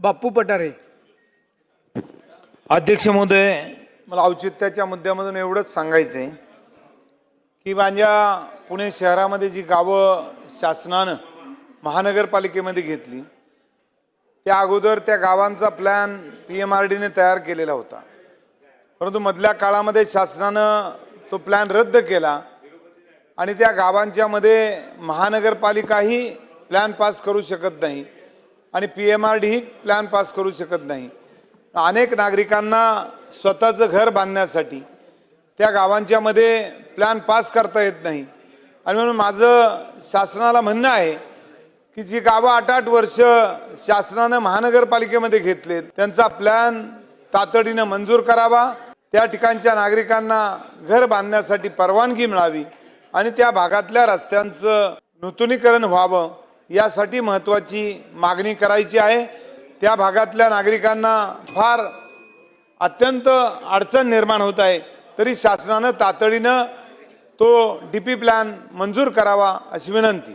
बाप्पू पठारे अध्यक्ष महोदय मला औचित्याच्या मुद्द्यामधून एवढंच सांगायचं आहे की माझ्या पुणे शहरामध्ये जी गावं शासनानं महानगरपालिकेमध्ये घेतली त्या अगोदर त्या गावांचा प्लॅन पी एम आर डीने तयार केलेला होता. परंतु मधल्या काळामध्ये शासनानं तो प्लॅन रद्द केला आणि त्या गावांच्या मध्ये महानगरपालिकाही प्लॅन पास करू शकत नाही. आणि पी एम आर डीही प्लॅन पास करू शकत नाही. अनेक नागरिकांना स्वतःचं घर बांधण्यासाठी त्या गावांच्या मध्ये प्लॅन पास करता येत नाही. आणि म्हणून माझं शासनाला म्हणणं आहे की जी गावं आठ आठ वर्ष शासनानं महानगरपालिकेमध्ये घेतलेत त्यांचा प्लॅन तातडीनं मंजूर करावा. त्या ठिकाणच्या नागरिकांना घर बांधण्यासाठी परवानगी मिळावी आणि त्या भागातल्या रस्त्यांचं नूतनीकरण व्हावं. यासाठी महत्त्वाची मागणी करायची आहे. त्या भागातल्या नागरिकांना फार अत्यंत अडचण निर्माण होत आहे. तरी शासनानं तातडीनं तो डी पी प्लॅन मंजूर करावा अशी विनंती.